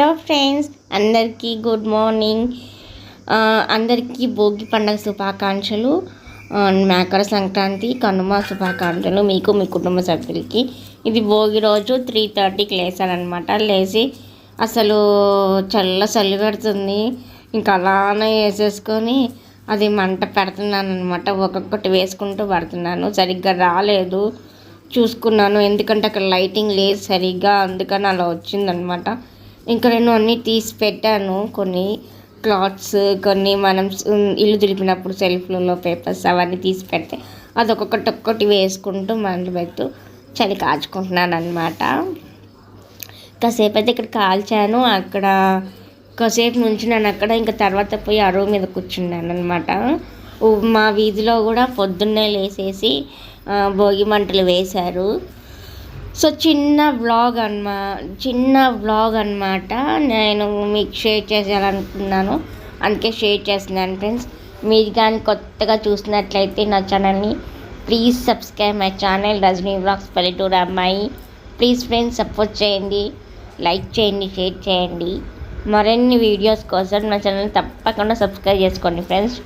Hello friends అందరికీ good morning అందరికీ భోగి పండుగ శుభాకాంక్షలు. ఆ, మకర సంక్రాంతి కనుమ శుభాకాంక్షలు మీకు మీ కుటుంబ సభ్యులకి. ఇది భోగి రోజు త్రీ థర్టీకి లేసానమాట లేచి అసలు చల్ల చలి పెడుతుంది. ఇంకా అలానే వేసేసుకొని అది మంట పెడుతున్నాను అనమాట ఒక్కొక్కటి వేసుకుంటూ పడుతున్నాను. సరిగ్గా రాలేదు. చూసుకున్నాను. ఎందుకంటే అక్కడ లైటింగ్ లేదు సరిగ్గా. అందుకని అలా వచ్చిందనమాట ఇంకా నేను అన్నీ తీసి పెట్టాను. కొన్ని క్లాత్స్ కొన్ని మనం ఇల్లు దులిపినప్పుడు సెల్ఫ్లలో పేపర్స్ అవన్నీ తీసి పెడితే అది ఒక్కొక్కటి ఒక్కటి వేసుకుంటూ మంటలు పెడుతూ చలి కాచుకుంటున్నాను అనమాట కాసేపు అయితే ఇక్కడ కాల్చాను. అక్కడ కాసేపు నుంచి నేను అక్కడ ఇంకా తర్వాత పోయి అరువు మీద కూర్చున్నాను అనమాట మా వీధిలో కూడా పొద్దున్నే లేసేసి భోగి మంటలు వేశారు. సో చిన్న వ్లాగ్ అన్నమా చిన్న వ్లాగ్ అన్నమాట నేను మీకు షేర్ చేయాలనుకున్నాను అందుకే షేర్ చేస్తున్నాను ఫ్రెండ్స్ మీరు కానీ కొత్తగా చూసినట్లయితే నా ఛానల్ని please subscribe my channel Rajani vlogs పల్లెటూరు అమ్మాయి ప్లీజ్ ఫ్రెండ్స్ సపోర్ట్ చేయండి. లైక్ చేయండి షేర్ చేయండి. మరిన్ని వీడియోస్ కోసం నా ఛానల్ తప్పకుండా సబ్స్క్రైబ్ చేసుకోండి ఫ్రెండ్స్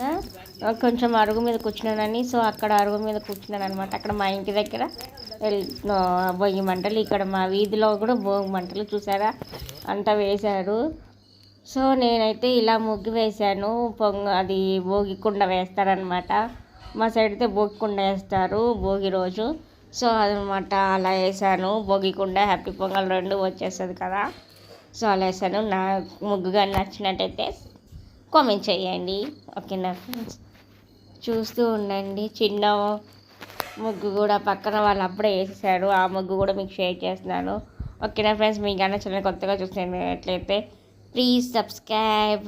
ఆ, కొంచెం అరుగు మీద కూర్చున్నానని సో అక్కడ అరుగు మీద కూర్చున్నాను అనమాట అక్కడ మా ఇంటి దగ్గర ఎల్- భోగి మంటలు ఇక్కడ మా వీధిలో కూడా భోగి మంటలు చూసారా? అంతా వేశారు. సో నేనైతే ఇలా ముగ్గు వేశాను. పొంగ అది భోగి కుండ వేస్తారనమాట మా సైడ్ అయితే భోగి కుండ వేస్తారు భోగి రోజు. సో అదనమాట అలా వేసాను భోగి కుండ హ్యాపీ పొంగల్ రెండు వచ్చేస్తుంది కదా. సో అలా వేసాను నా ముగ్గు కానీ నచ్చినట్టయితే కామెంట్ చేయండి. ఓకేనా ఫ్రెండ్స్? చూస్తూ ఉండండి. చిన్న ముగ్గు కూడా పక్కన వాళ్ళు అప్పుడే వేసేసారు. ఆ ముగ్గు కూడా మీకు షేర్ చేస్తున్నాను. ఓకేనా ఫ్రెండ్స్? మీకు అన్న ఛానల్ కొత్తగా చూసినట్లయితే ప్లీజ్ సబ్స్క్రైబ్.